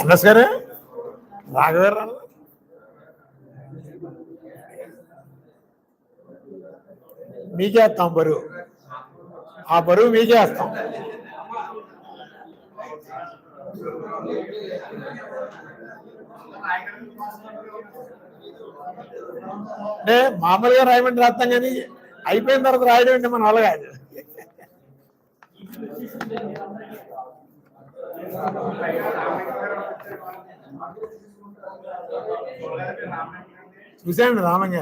నమస్కారం గారు? మీకే వేస్తాం బరువు. ఆ బరువు మీకే వేస్తాం. అంటే మామూలుగా రాయమంటే రాస్తాం కానీ అయిపోయిన తర్వాత రాయడం అంటే మన చూసాను రామయ్య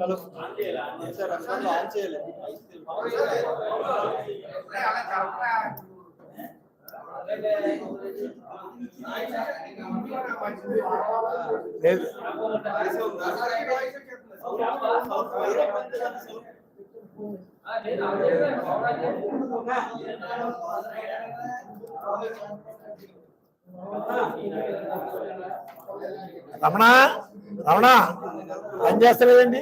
వల్ల కాదు చూశాను రామన్ గారు లేదు రమణ రమణ పని చేస్తలేదండి?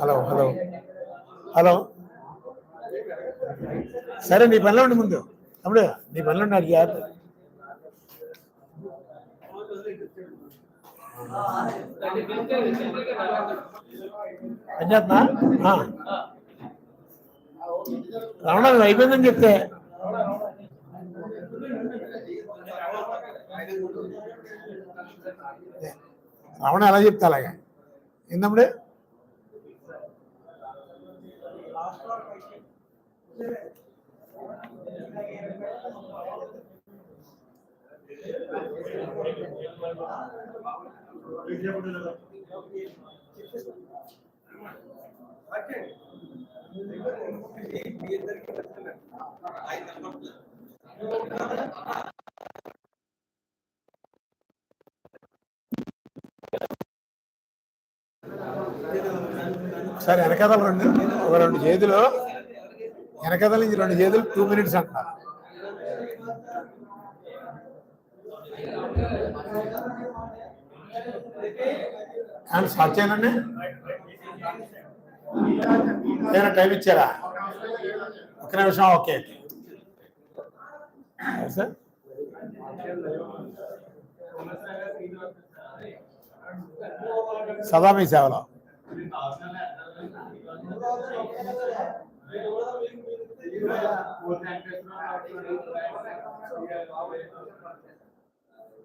Hello hello hello. సరే నీ పనిలో ఉండి ముందు. తమ్ముడు నీ పనిలో ఉండి జాగ్రత్త. పని చేస్తున్నా రమణ నువ్వు అయిపోయిందని చెప్తే రమణ ఎలా చెప్తా అలాగా ఏందమ్ముడు సరే వెనకదలు రెండు. ఒక రెండు చేతులు. వెనకదల నుంచి రెండు చేతులు టూ మినిట్స్ అంటున్నారు కానీ స్టార్ట్ చేయనండి టైం ఇచ్చారా? ఒక నిమిషం ఓకే. సార్ సదా మీ సేవలో.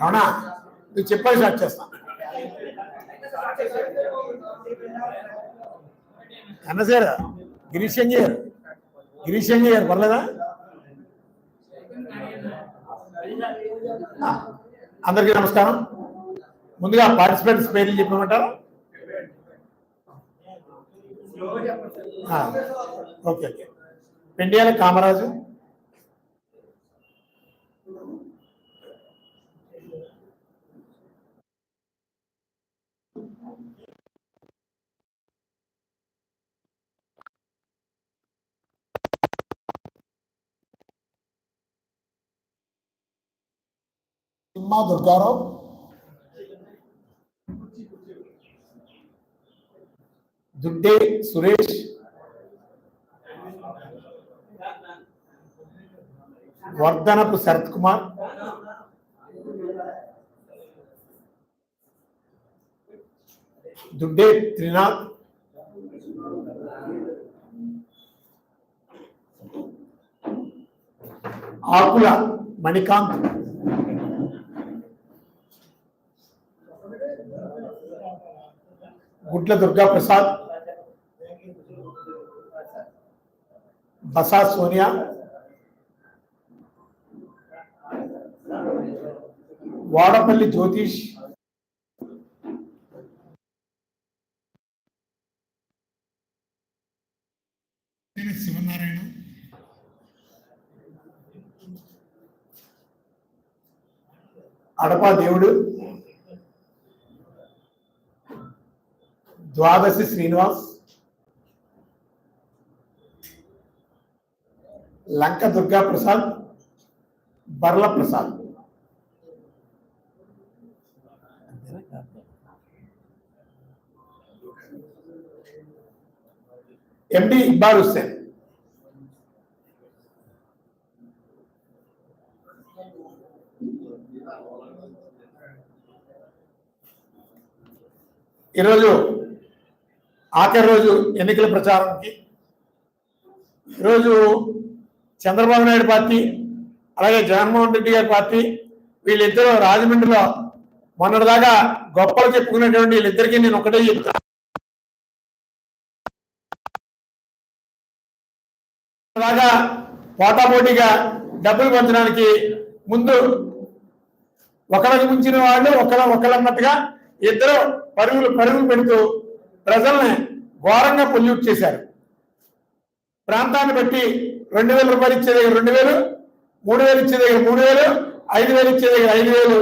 అవునా? నువ్వు చెప్పాలి స్టార్ట్ చేస్తా. అన్నసారు గిరీష్ సంజయ్ గారు గిరీష్ సంజయ్ గారు పర్లేదా అందరికీ నమస్కారం. ముందుగా పార్టిసిపెంట్స్ పేర్లు చెప్పమంటారా? Okay okay Pendiyala Kamaraju Simha Durgarao Dudde Suresh. Vardhanapu Sarath Kumar. దుడ్డే త్రినాథ్. ఆకుల మణికాంత్. గుడ్ల దుర్గా ప్రసాద్ బసా సోనియా. వాడపల్లి జ్యోతిష్. శివనారాయణ. అడపా దేవుడు. ద్వాదశి శ్రీనివాస్. లంక దుర్గా ప్రసాద్ బర్ల ప్రసాద్. ఎండి ఇక్బాల్ హుస్సేన్. ఈరోజు ఆఖరి రోజు ఎన్నికల ప్రచారానికి ఈరోజు చంద్రబాబు నాయుడు పార్టీ అలాగే జగన్మోహన్ రెడ్డి గారి పార్టీ వీళ్ళిద్దరూ రాజమండ్రిలో మొన్నటిదాకా గొప్పలు చెప్పుకునేటువంటి వీళ్ళిద్దరికీ నేను ఒకటే చెప్తాను లాగా పోటాపోటీగా డబ్బులు పంచడానికి ముందు ఒకరికి ముంచిన వాళ్ళు ఒకరు ఒకళ్ళన్నట్టుగా ఇద్దరు పరుగులు పరుగులు పెడుతూ ప్రజల్ని ఘోరంగా పొల్యూట్ చేశారు. ప్రాంతాన్ని బట్టి రెండు వేల రూపాయలు ఇచ్చే దగ్గర రెండు వేలు మూడు వేలు ఇచ్చే దగ్గర మూడు వేలు ఐదు వేలు ఇచ్చే దగ్గర ఐదు వేలు.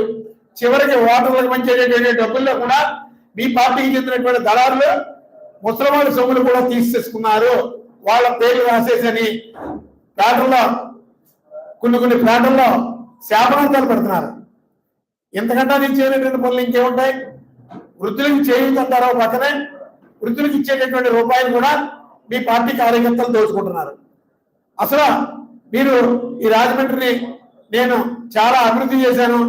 చివరికి ఓటర్లకు పంచేటటువంటి డబ్బుల్లో కూడా మీ పార్టీకి చెందినటువంటి దళారులు ముసలమాన సొమ్ములు కూడా తీసేసుకున్నారు. వాళ్ళ పేర్లు రాసేసని పేటల్లో కొన్ని కొన్ని పేటల్లో శాపనంతాలు పెడుతున్నారు. ఇంతకంటే నేను చేయలేటువంటి పనులు ఇంకేముంటాయి? వృద్ధులకు చేయుతంటారో పక్కనే. వృద్ధులకు ఇచ్చేటటువంటి రూపాయలు కూడా మీ పార్టీ కార్యకర్తలు దోచుకుంటున్నారు. అసలు మీరు ఈ రాజమండ్రిని నేను చాలా అభివృద్ధి చేశాను.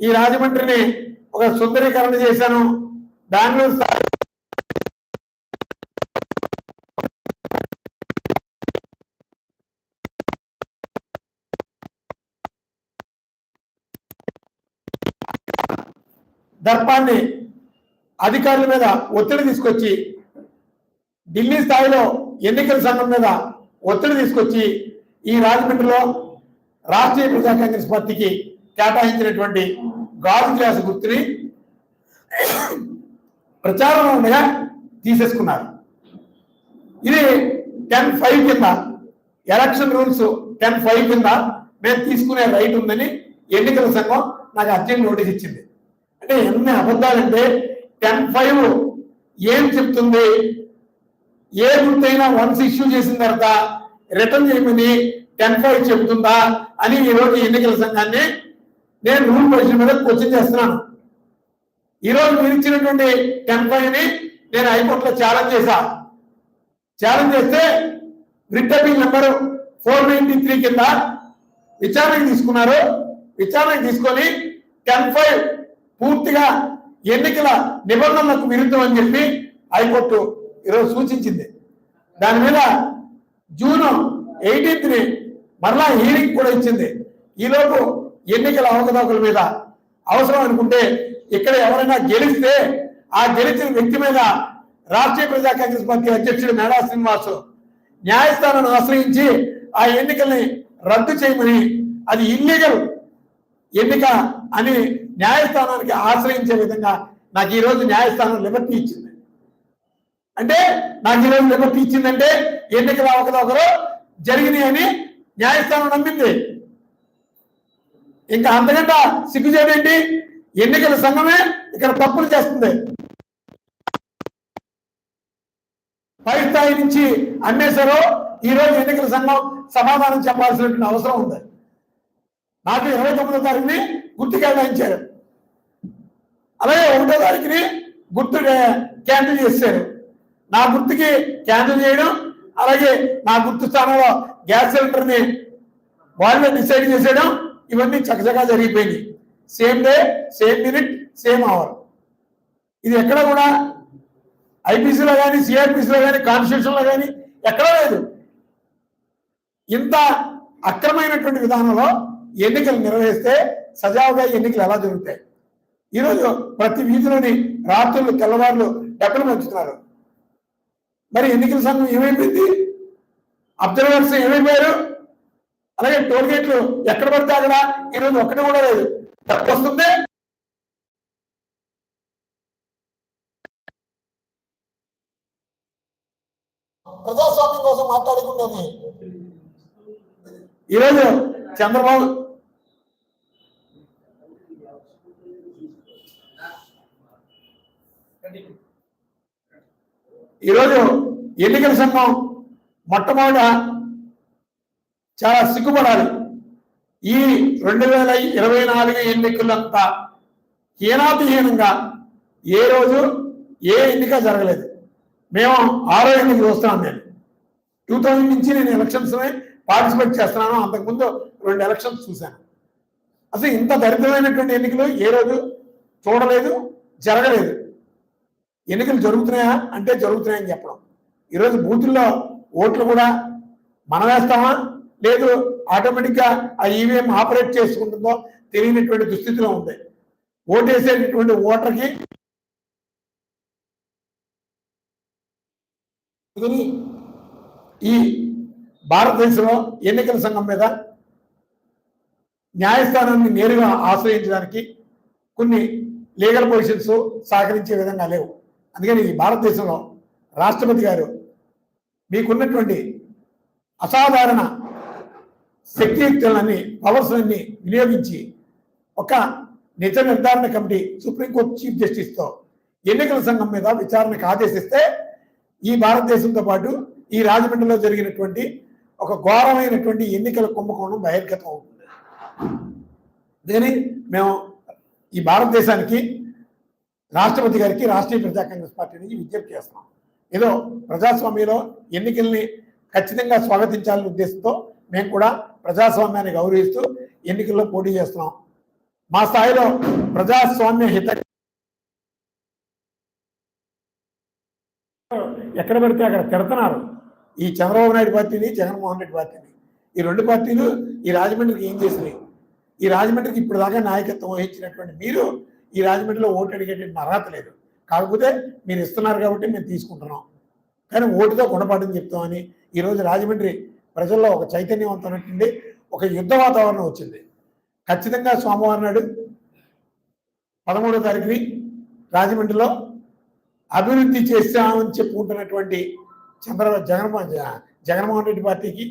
ఈ రాజమండ్రిని ఒక సుందరీకరణ చేశాను. బెంగళూరు స్థాయి దర్పాన్ని అధికారుల మీద ఒత్తిడి తీసుకొచ్చి ఢిల్లీ స్థాయిలో ఎన్నికల సంఘం మీద ఒత్తిడి తీసుకొచ్చి ఈ రాజమండ్రిలో రాష్ట్రీయ ప్రజా కాంగ్రెస్ పార్టీకి కేటాయించినటువంటి గాజు గ్లాసు గుర్తుని ప్రచారంలో ఉండగా తీసేసుకున్నారు. ఇది టెన్ ఫైవ్ కింద ఎలక్షన్ రూల్స్ టెన్ ఫైవ్ కింద మేము తీసుకునే రైట్ ఉందని ఎన్నికల సంఘం నాకు అర్జెంట్ నోటీస్ ఇచ్చింది. అంటే ఎన్ని అబద్ధాలంటే టెన్ ఫైవ్ ఏం చెప్తుంది? ఏ గుర్తైనా వన్స్ ఇష్యూ చేసిన తర్వాత రిటర్న్ చేయమని టెన్ ఫైవ్ చెబుతుందా అని ఈరోజు ఎన్నికల సంఘాన్ని నేను రూల్ పొజిషన్ మీద క్వశ్చన్ చేస్తున్నాను. ఈరోజు మీరు ఇచ్చినటువంటి టెన్ ఫైవ్ని నేను హైకోర్టులో ఛాలెంజ్ చేశా. ఛాలెంజ్ చేస్తే returning number four ninety three కింద విచారణకు తీసుకున్నారు. విచారణకు తీసుకొని టెన్ ఫైవ్ పూర్తిగా ఎన్నికల నిబంధనలకు విరుద్ధం అని చెప్పి హైకోర్టు ఈరోజు సూచించింది. దాని మీద జూన్ ఎయిటీన్త్ని మరలా హీరింగ్ కూడా ఇచ్చింది. ఈలోపు ఎన్నికల అవకతవకల మీద అవసరం అనుకుంటే ఇక్కడ ఎవరైనా గెలిస్తే ఆ గెలిచిన వ్యక్తి మీద రాష్ట్రీయ ప్రజా కాంగ్రెస్ పార్టీ అధ్యక్షుడు మేడా శ్రీనివాస్ న్యాయస్థానాన్ని ఆశ్రయించి ఆ ఎన్నికల్ని రద్దు చేయమని అది ఇల్లీగల్ ఎన్నిక అని న్యాయస్థానానికి ఆశ్రయించే విధంగా నాకు ఈరోజు న్యాయస్థానం లిబర్టీ ఇచ్చింది. అంటే నాకు ఈ రోజు ఇచ్చిందంటే ఎన్నికల అవకతవకలు జరిగినాయి అని న్యాయస్థానం నమ్మింది. ఇంకా అంతకంటే సిగ్గుచేటేంటి ఎన్నికల సంఘమే ఇక్కడ తప్పులు చేస్తుంది. పై స్థాయి నుంచి అమ్మేశారు ఈరోజు ఎన్నికల సంఘం సమాధానం చెప్పాల్సినటువంటి అవసరం ఉంది. నాకు ఇరవై తొమ్మిదో తారీఖుని గుర్తు కేటాయించారు. అలాగే ఒకటో తారీఖుని గుర్తు క్యాన్సిల్ చేశారు. నా గుర్తుకి క్యాన్సిల్ చేయడం అలాగే నా గుర్తు స్థానంలో గ్యాస్ సిలిండర్ని వాళ్ళే డిసైడ్ చేసేయడం ఇవన్నీ చకచకా జరిగిపోయింది. Same day same minute same hour. ఇది ఎక్కడ కూడా ఐపీసీలో కానీ సిఆర్పిసిలో కానీ కాన్స్టిట్యూషన్లో కానీ ఎక్కడా లేదు. ఇంత అక్రమైనటువంటి విధానంలో ఎన్నికలు నిర్వహిస్తే సజావుగా ఎన్నికలు ఎలా జరుగుతాయి? ఈరోజు ప్రతి వీధిలోని రాత్రులు తెల్లవారులు డబ్బులు పంచుతున్నారు. మరి ఎన్నికల సంఘం ఏమైపోయింది? అబ్జర్వర్స్ ఏమైపోయారు? అలాగే టోల్ గేట్లు ఎక్కడ పడితే అక్కడ ఈరోజు ఒక్కటి కూడా లేదు. డబ్బు వస్తుంది? ప్రజాస్వామ్యం కోసం మాట్లాడుకునేది ఈరోజు చంద్రబాబు ఈరోజు ఎన్నికల సంఘం మొట్టమొదట చాలా సిగ్గుపడాలి. ఈ రెండు వేల ఇరవై నాలుగు ఎన్నికలంతా హీనాతిహీనంగా ఏ రోజు ఏ ఎన్నిక జరగలేదు. మేము ఆరో ఎన్నిక చూస్తున్నాం నేను. టూ థౌజండ్ నుంచి నేను ఎలక్షన్స్ పార్టిసిపేట్ చేస్తున్నాను. అంతకుముందు రెండు ఎలక్షన్స్ చూశాను. అసలు ఇంత దరిద్రమైనటువంటి ఎన్నికలు ఏ రోజు చూడలేదు జరగలేదు. ఎన్నికలు జరుగుతున్నాయా అంటే జరుగుతున్నాయని చెప్పడం. ఈరోజు బూతుల్లో ఓట్లు కూడా మనం వేస్తామా లేదు ఆటోమేటిక్గా ఆ ఈవీఎం ఆపరేట్ చేసుకుంటుందో తెలియనటువంటి దుస్థితిలో ఉంది. ఓటేసేటటువంటి ఓటర్కి ఈ భారతదేశంలో ఎన్నికల సంఘం మీద న్యాయస్థానాన్ని నేరుగా ఆశ్రయించడానికి కొన్ని లీగల్ పొజిషన్స్ సహకరించే విధంగా లేవు. అందుకని ఈ భారతదేశంలో రాష్ట్రపతి గారు మీకున్నటువంటి అసాధారణ శక్తియుక్తులన్నీ పవర్స్ అన్ని వినియోగించి ఒక నిజ నిర్ధారణ కమిటీ సుప్రీంకోర్టు చీఫ్ జస్టిస్తో ఎన్నికల సంఘం మీద విచారణకు ఆదేశిస్తే ఈ భారతదేశంతో పాటు ఈ రాజమండ్రిలో జరిగినటువంటి ఒక ఘోరమైనటువంటి ఎన్నికల కుంభకోణం బహిర్గతం అవుతుంది. దీని మేము ఈ భారతదేశానికి రాష్ట్రపతి గారికి రాష్ట్రీయ ప్రజా కాంగ్రెస్ పార్టీ నుంచి విజ్ఞప్తి చేస్తున్నాం. ఏదో ప్రజాస్వామ్యంలో ఎన్నికల్ని ఖచ్చితంగా స్వాగతించాలనే ఉద్దేశంతో మేము కూడా ప్రజాస్వామ్యాన్ని గౌరవిస్తూ ఎన్నికల్లో పోటీ చేస్తున్నాం. మా స్థాయిలో ప్రజాస్వామ్య హిత ఎక్కడ పెడితే అక్కడ తిడుతున్నారు. ఈ చంద్రబాబు నాయుడు పార్టీని జగన్మోహన్ రెడ్డి పార్టీని. ఈ రెండు పార్టీలు ఈ రాజమండ్రికి ఏం చేసినాయి? ఈ రాజమండ్రికి ఇప్పుడు దాకా నాయకత్వం వహించినటువంటి మీరు ఈ రాజమండ్రిలో ఓటు అడిగేటువంటి అర్హత లేదు. కాకపోతే మీరు ఇస్తున్నారు కాబట్టి మేము తీసుకుంటున్నాం. కానీ ఓటుతో గుణపాఠం చెప్తామని ఈరోజు రాజమండ్రి ప్రజల్లో ఒక చైతన్యవంతమైనటువంటి ఒక యుద్ధ వాతావరణం వచ్చింది. ఖచ్చితంగా సోమవారం నాడు పదమూడో తారీఖుని రాజమండ్రిలో అభివృద్ధి చేస్తామని చెప్పుకుంటున్నటువంటి చంద్ర జగన్మోహన్ జగన్మోహన్ రెడ్డి పార్టీకి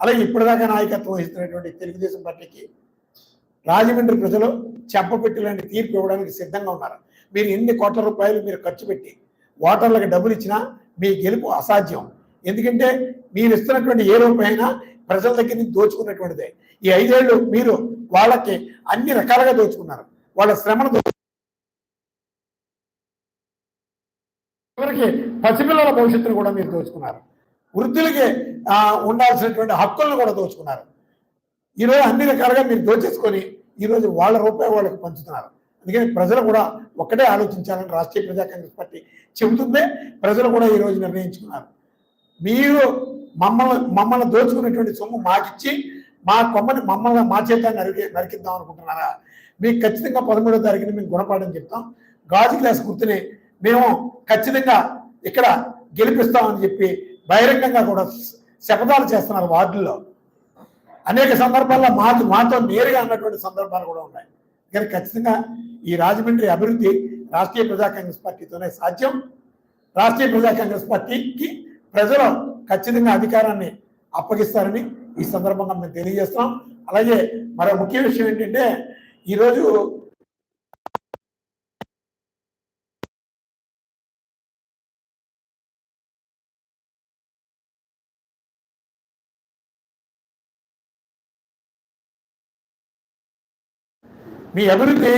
అలాగే ఇప్పటిదాకా నాయకత్వం వహిస్తున్నటువంటి తెలుగుదేశం పార్టీకి రాజమండ్రి ప్రజలు చెప్పపెట్టి తీర్పు ఇవ్వడానికి సిద్ధంగా ఉన్నారు. మీరు ఎన్ని కోట్ల రూపాయలు మీరు ఖర్చు పెట్టి ఓటర్లకు డబ్బులు ఇచ్చినా మీ గెలుపు అసాధ్యం. ఎందుకంటే మీరు ఇస్తున్నటువంటి ఏ రూపాయి ప్రజల దగ్గర నుంచి దోచుకున్నటువంటిదే. ఈ ఐదేళ్ళు మీరు వాళ్ళకి అన్ని రకాలుగా దోచుకున్నారు. వాళ్ళ శ్రమను దో- చివరికి పసిపిల్లల భవిష్యత్తును కూడా మీరు దోచుకున్నారు. వృద్ధులకి ఉండాల్సినటువంటి హక్కులను కూడా దోచుకున్నారు. ఈరోజు అన్ని రకాలుగా మీరు దోచేసుకొని ఈరోజు వాళ్ళ రూపాయి వాళ్ళకి పంచుతున్నారు. అందుకని ప్రజలు కూడా ఒక్కటే ఆలోచించాలని రాష్ట్రీయ ప్రజా కాంగ్రెస్ పార్టీ చెబుతుందే ప్రజలు కూడా ఈరోజు నిర్ణయించుకున్నారు. మీరు మమ్మల్ని మమ్మల్ని దోచుకున్నటువంటి సొమ్ము మాకిచ్చి మా కొమ్మని మమ్మల్ని మా చేతాన్ని నరికి నరికిద్దాం అనుకుంటున్నారా? మీకు ఖచ్చితంగా పదమూడో తారీఖున మేము గుణపాఠం చెప్తాం. గాజు గ్లాస్ గుర్తుని మేము ఖచ్చితంగా ఇక్కడ గెలిపిస్తామని చెప్పి బహిరంగంగా కూడా శపథాలు చేస్తున్నారు వార్డుల్లో. అనేక సందర్భాల్లో మాతో మాతో నేరుగా అన్నటువంటి సందర్భాలు కూడా ఉన్నాయి. కానీ ఖచ్చితంగా ఈ రాజమండ్రి అభివృద్ధి రాష్ట్రీయ ప్రజా కాంగ్రెస్ పార్టీతోనే సాధ్యం. రాష్ట్రీయ ప్రజా కాంగ్రెస్ పార్టీకి ప్రజలు ఖచ్చితంగా అధికారాన్ని అప్పగిస్తారని ఈ సందర్భంగా మేము తెలియజేస్తున్నాం. అలాగే మరో ముఖ్య విషయం ఏంటంటే ఈరోజు మీ అభివృద్ధి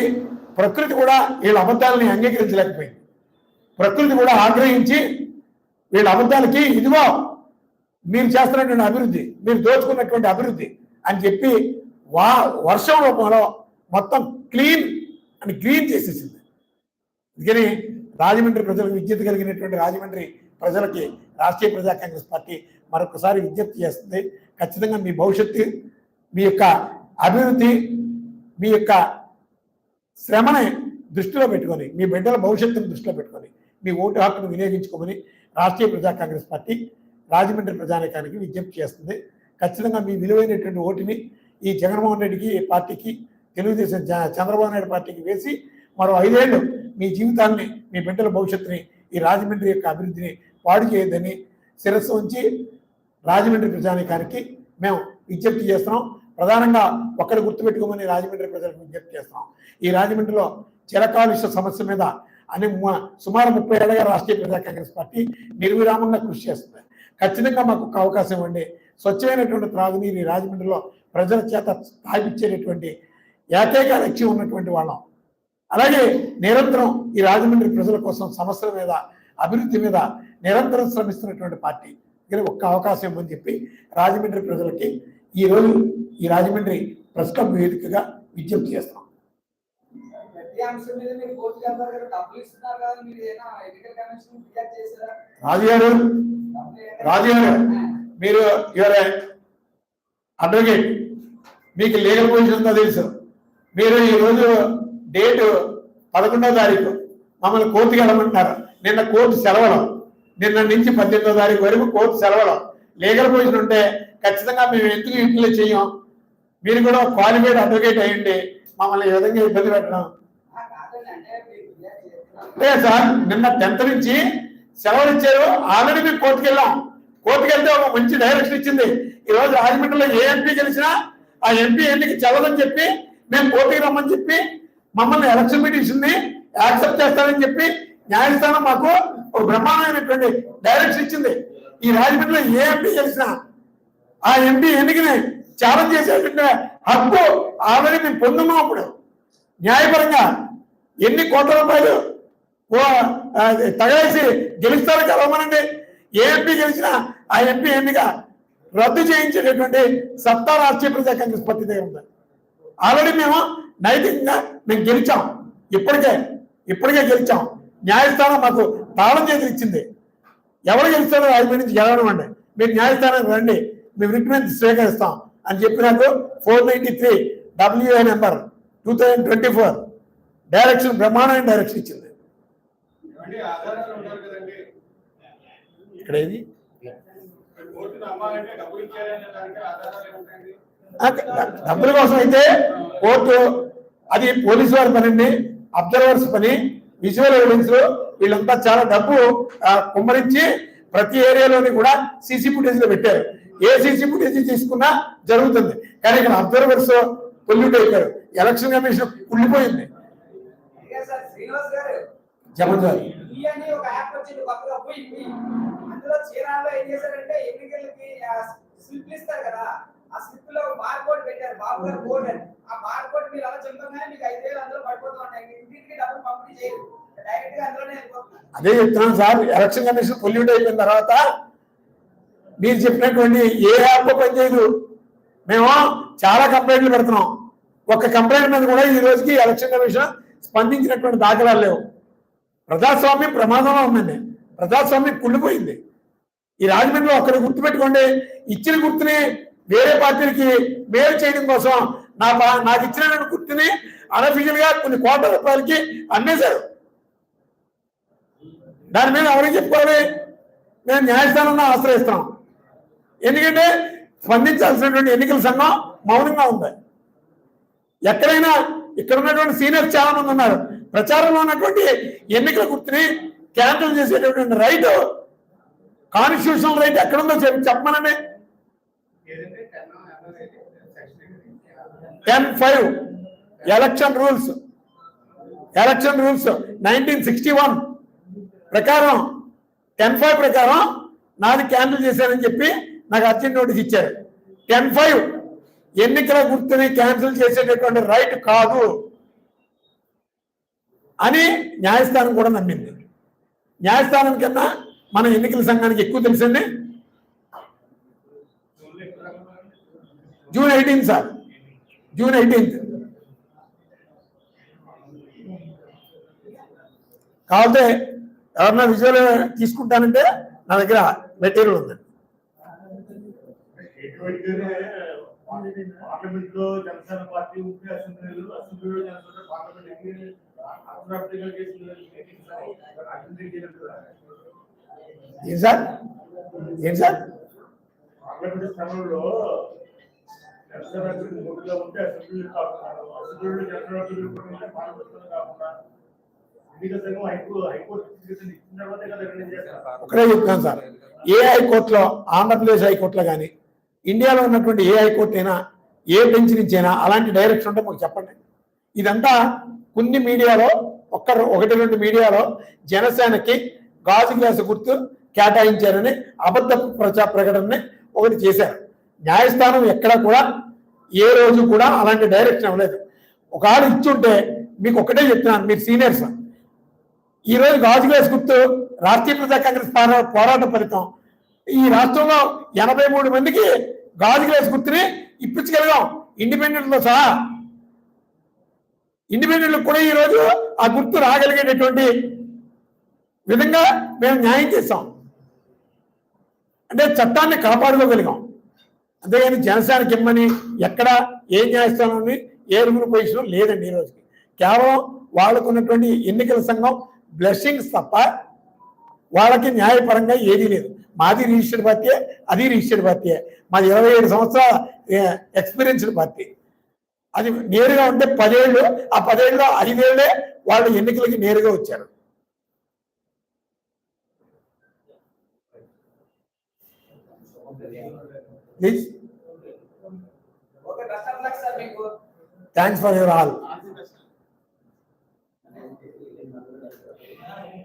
ప్రకృతి కూడా వీళ్ళ అబద్ధాలని అంగీకరించలేకపోయింది. ప్రకృతి కూడా ఆగ్రహించి వీళ్ళ అబద్ధాలకి ఇదిగో మీరు చేస్తున్నటువంటి అభివృద్ధి మీరు దోచుకున్నటువంటి అభివృద్ధి అని చెప్పి వా వర్షం రూపంలో మొత్తం క్లీన్ అని క్లీన్ చేసేసింది. అందుకని రాజమండ్రి ప్రజలకు విద్యుత్ కలిగినటువంటి రాజమండ్రి ప్రజలకి రాష్ట్రీయ ప్రజా కాంగ్రెస్ పార్టీ మరొకసారి విజ్ఞప్తి చేస్తుంది. ఖచ్చితంగా మీ భవిష్యత్తు మీ యొక్క అభివృద్ధి మీ యొక్క శ్రమని దృష్టిలో పెట్టుకొని మీ బిడ్డల భవిష్యత్తును దృష్టిలో పెట్టుకొని మీ ఓటు హక్కును వినియోగించుకోమని రాష్ట్రీయ ప్రజా కాంగ్రెస్ పార్టీ రాజమండ్రి ప్రజానికానికి విజ్ఞప్తి చేస్తుంది. ఖచ్చితంగా మీ విలువైనటువంటి ఓటుని ఈ జగన్మోహన్ రెడ్డికి పార్టీకి తెలుగుదేశం చంద్రబాబు నాయుడు పార్టీకి వేసి మరో ఐదేళ్ళు మీ జీవితాన్ని మీ బిడ్డల భవిష్యత్తుని ఈ రాజమండ్రి యొక్క అభివృద్ధిని పాడు చేయొద్దని శిరస్సు ఉంచి రాజమండ్రి ప్రజానికానికి మేము విజ్ఞప్తి చేస్తున్నాం. ప్రధానంగా ఒక్కరు గుర్తుపెట్టుకోమని రాజమండ్రి ప్రజలకు విజ్ఞప్తి చేస్తున్నాం. ఈ రాజమండ్రిలో చిరకాలుష్య సమస్య మీద అని సుమారు ముప్పై ఏళ్ళగా రాష్ట్రీయ ప్రజా కాంగ్రెస్ పార్టీ నిర్విరామంగా కృషి చేస్తుంది. ఖచ్చితంగా మాకు ఒక అవకాశం ఇవ్వండి. స్వచ్ఛమైనటువంటి త్రాగునీరు ఈ రాజమండ్రిలో ప్రజల చేత స్థాపించేటటువంటి ఏకైక లక్ష్యం ఉన్నటువంటి వాళ్ళం. అలాగే నిరంతరం ఈ రాజమండ్రి ప్రజల కోసం సమస్యల మీద అభివృద్ధి మీద నిరంతరం శ్రమిస్తున్నటువంటి పార్టీ. ఇక్కడ ఒక్క అవకాశం ఇవ్వని చెప్పి రాజమండ్రి ప్రజలకి ఈ రోజు ఈ రాజమండ్రి ప్రెస్ క్లబ్ వేదికగా విజ్ఞప్తి చేస్తాం. అంశం మీద మీరు యువర్ అడ్వకేట్ మీకు లీగల్ పొజిషన్ ఉందో తెలుసు. మీరు ఈ రోజు డేటు పదకొండవ తారీఖు మమ్మల్ని కోర్టుకి వెళ్ళమంటున్నారు. నిన్న కోర్టు సెలవులు నిన్న నుంచి పద్దెనిమిదో తారీఖు వరకు కోర్టు సెలవులు లీగల్ పొజిషన్ ఉంటే ఖచ్చితంగా మేము ఎందుకు ఇంట్లో చెయ్యం మీరు కూడా క్వాలిఫైడ్ అడ్వకేట్ అయ్యండి. మమ్మల్ని ఈ విధంగా ఇబ్బంది పెట్టడం. అంటే అంటే సార్ నిన్న టెన్త్ నుంచి సెలవులు ఇచ్చారు. ఆల్రెడీ మేము కోర్టుకు వెళ్ళాం. కోర్టుకు వెళ్తే ఒక మంచి డైరెక్షన్ ఇచ్చింది. ఈ రోజు రాజమండ్రిలో ఏ ఎంపీ గెలిచినా ఆ ఎంపీ ఎన్నిక చెల్లదని చెప్పి మేము కోర్టుకి రమ్మని చెప్పి మమ్మల్ని ఎలక్షన్ పిటిషన్ని యాక్సెప్ట్ చేస్తారని చెప్పి న్యాయస్థానం మాకు ఒక బ్రహ్మాండమైనటువంటి డైరెక్షన్ ఇచ్చింది. ఈ రాజమండ్రిలో ఏ ఎంపీ గెలిచినా ఆ ఎంపీ ఎన్నికని ఛాలెంజ్ చేసేటువంటి హక్కు ఆల్రెడీ మేము పొందున్నాం అప్పుడు. న్యాయపరంగా ఎన్ని కోట్ల రూపాయలు ఓ తగలేసి గెలుస్తారు కలవమనండి ఏ ఎంపీ గెలిచినా ఆ ఎంపీ ఎన్నిక రద్దు చేయించేటటువంటి సత్తా రాష్ట్రీయ ప్రజా కాంగ్రెస్ పార్టీ దగ్గర ఉంది. ఆల్రెడీ మేము నైతికంగా మేము గెలిచాం. ఇప్పటికే ఇప్పటికే గెలిచాం. న్యాయస్థానం మాకు తాళం చేసి ఇచ్చింది ఎవరు గెలుస్తారో నుంచి గెలవడం అండి మీరు న్యాయస్థానానికి రండి. మేము రిక్వెస్ట్ స్వీకరిస్తాం అని చెప్పి నాకు four ninety three WA number two thousand twenty four direction బ్రహ్మాండమైన డైరెక్షన్ ఇచ్చింది. ఇక్కడ ఏది? డబ్బుల కోసం అయితే కోర్టు అది పోలీసు వారి పని అండి అబ్జర్వర్స్ పని విజువల్ ఎవిడెన్స్ వీళ్ళంతా చాలా డబ్బు కుమ్మరించి ప్రతి ఏరియాలోని కూడా సీసీ ఫుటేజ్లో పెట్టారు. ఏ సీసీ ఫుటేజ్ తీసుకున్నా జరుగుతుంది. కానీ ఇక్కడ అబ్జర్వర్స్ పొల్యూట్ అయిపోయారు. ఎలక్షన్ కమిషన్ కుళ్ళిపోయింది. ఇదే అందులో చీరాల్లో ఏం చేశారంటే ఎన్నికలకి ఇస్తారు కదా ఆ స్లిప్లో బార్ కోడ్ పెట్టారు. బాబు గారు కోడ్ అని ఆ బార్ మీరు అలా చెప్తున్నాయి మీకు ఐదు వేలు అందులో పడిపోతున్నాయి డబ్బులు పంపిణీ చేయరు. డైరెక్ట్గా అందులోనే వెళ్ళిపోతున్నారు అదే చెప్తున్నాను సార్ ఎలక్షన్ కమిషన్ పొల్యూట్ అయిపోయిన తర్వాత మీరు చెప్పినటువంటి ఏ యాప్ పనిచేయదు. మేము చాలా కంప్లైంట్లు పెడుతున్నాం. ఒక కంప్లైంట్ మీద కూడా ఈ రోజుకి ఎలక్షన్ కమిషన్ స్పందించినటువంటి దాఖలాలు లేవు. ప్రజాస్వామ్యం ప్రమాదంలో ఉందండి. ప్రజాస్వామ్యం కుళ్ళిపోయింది. ఈ రాజమండ్రిలో ఒక్కరు గుర్తుపెట్టుకోండి. ఇచ్చిన గుర్తుని వేరే పార్టీలకి మేలు చేయడం కోసం నా నాకు ఇచ్చిన గుర్తుని అనఫిషియల్గా కొన్ని కోట్ల రూపాయలకి అమ్మేశారు. దాని మీద ఎవరికి చెప్పుకోవాలి? మేము న్యాయస్థానం ఆశ్రయిస్తాం ఎందుకంటే స్పందించాల్సినటువంటి ఎన్నికల సంఘం మౌనంగా ఉంది. ఎక్కడైనా ఇక్కడ ఉన్నటువంటి సీనియర్స్ చాలా మంది ఉన్నారు. ప్రచారంలో ఉన్నటువంటి ఎన్నికల గుర్తుని క్యాన్సిల్ చేసేటటువంటి రైట్ కాన్స్టిట్యూషనల్ రైట్ ఎక్కడుందో చెప్పి చెప్పమనండి. Ten five election rules election rules nineteen sixty one ప్రకారం టెన్ ఫైవ్ ప్రకారం నాది క్యాన్సిల్ చేశారని చెప్పి నాకు అర్జెంట్ నోటీస్ ఇచ్చారు. టెన్ ఫైవ్ ఎన్నికల గుర్తుని క్యాన్సిల్ చేసేటటువంటి రైట్ కాదు అని న్యాయస్థానం కూడా నమ్మింది. న్యాయస్థానం కన్నా మన ఎన్నికల సంఘానికి ఎక్కువ తెలిసింది June eighteen sir. June eighteenth కాకపోతే ఎవరన్నా విజువల్ తీసుకుంటానంటే నా దగ్గర మెటీరియల్ ఉంది. ఏం సార్? ఏం సార్? పార్లమెంట్ స్థానంలో ఉంటే కాకుండా అసెంబ్లీలో ఉంటే కాకుండా ఒకటే చెప్తాను సార్. ఏ హైకోర్టులో ఆంధ్రప్రదేశ్ హైకోర్టులో కానీ ఇండియాలో ఉన్నటువంటి ఏ హైకోర్టు అయినా ఏ బెంచ్ నుంచి అయినా అలాంటి డైరెక్షన్ ఉంటే మాకు చెప్పండి. ఇదంతా కొన్ని మీడియాలో ఒక్క ఒకటి రెండు మీడియాలో జనసేనకి గాజు గ్లాసు గుర్తు కేటాయించారని అబద్ధ ప్రచా ప్రకటనని ఒకటి చేశారు. న్యాయస్థానం ఎక్కడ కూడా ఏ రోజు కూడా అలాంటి డైరెక్షన్ ఇవ్వలేదు ఒకవేళ ఇచ్చుంటే మీకు ఒకటే చెప్తున్నాను మీరు సీనియర్స్ ఈరోజు రోజు గుర్తు రాష్ట్రీయ ప్రజా కాంగ్రెస్ పోరాట ఫలితం. ఈ రాష్ట్రంలో ఎనభై మూడు మందికి గాజు గుర్తుని ఇప్పించగలిగాం. ఇండిపెండెంట్లో సహా. ఇండిపెండెంట్ కూడా ఈ రోజు ఆ గుర్తు రాగలిగేటటువంటి విధంగా మేము న్యాయం చేస్తాం అంటే చట్టాన్ని కాపాడుకోగలిగాం. అంతేగాని జనసేనకి ఇమ్మని ఎక్కడ ఏం చేస్తామని ఏ రూల్ పొజిషన్ లేదండి ఈరోజుకి రోజుకి. కేవలం వాళ్ళకు ఉన్నటువంటి ఎన్నికల సంఘం బ్లెస్సింగ్స్ తప్ప వాళ్ళకి న్యాయపరంగా ఏదీ లేదు. మాది రిజిస్టర్డ్ పార్టీ అది రిజిస్టర్డ్ పార్టీ. మాది ఇరవై ఏడు సంవత్సరాల ఎక్స్పీరియన్స్డ్ పార్టీ. అది నేరుగా ఉంటే పదేళ్ళు ఆ పదేళ్ళలో ఐదేళ్ళే వాళ్ళు ఎన్నికలకి నేరుగా వచ్చారు. Please okay best of luck sir మీకు థ్యాంక్స్ ఫర్ యువర్ ఆల్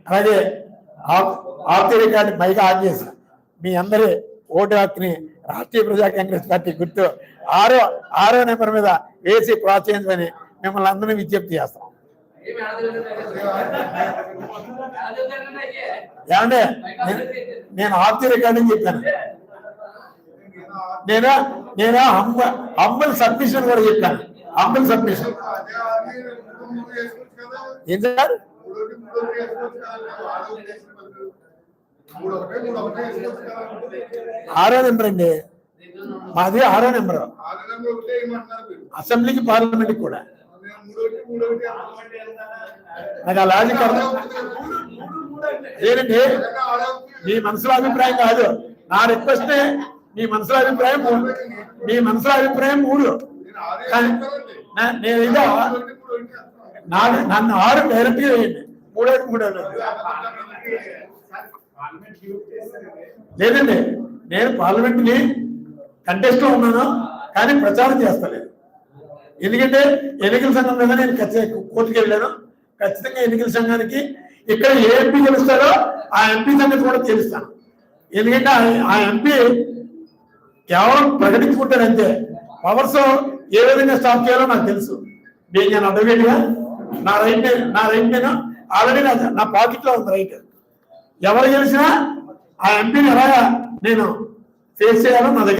అలాగే ది రికార్డ్ మైక్ ఆన్ చేసి మీ అందరి ఓటు హక్కుని రాష్ట్రీయ ప్రజా కాంగ్రెస్ పార్టీ గుర్తు ఆరో ఆరో నెంబర్ మీద వేసి ప్రోత్సహించమని మిమ్మల్ని అందరినీ విజ్ఞప్తి చేస్తాం. ఏమంటే నేను- ఆఫ్ ది రికార్డింగ్ చెప్పాను. నేను? నేనా? హంబ హంబల్ సబ్మిషన్ కూడా చెప్పాను. హంబల్ సబ్మిషన్ ఏం సార్ ఆరో నెంబర్ అండి. మాది ఆరో నెంబర్. అసెంబ్లీకి పార్లమెంట్ కూడా. నాకు ఆ లాజిక్ అర్థం మీ మనసులో అభిప్రాయం కాదు. నా రిక్వెస్ట్ మీ మనసులో అభిప్రాయం మూడు మీ మనసులో అభిప్రాయం మూడు నేను ఇదో నా నన్ను ఆరు డైరెక్ట్గా వేయండి మూడేది మూడేది లేదండి నేను పార్లమెంట్ని కంటెస్ట్లో ఉన్నాను కానీ ప్రచారం చేస్తలేదు. ఎందుకంటే ఎన్నికల సంఘం మీద నేను ఖచ్చితంగా కోర్టుకి వెళ్ళాను. ఖచ్చితంగా ఎన్నికల సంఘానికి ఇక్కడ ఏ ఎంపీ గెలుస్తాడో ఆ ఎంపీ సంగతి కూడా తెలుస్తాను. ఎందుకంటే ఆ ఎంపీ కేవలం ప్రకటించుకుంటారంతే? పవర్స్ ఏ విధంగా స్టాప్ చేయాలో నాకు తెలుసు. నేను నేను అడ్వకేట్గా నా రైట్ నా రైట్ నేను? ఆల్రెడీ నా నా పాకెట్లో ఉంది రైట్ ఎవరు గెలిచినా ఆ ఎంపీని ఎలాగా నేను ఫేస్ చేయాలో నా దగ్గర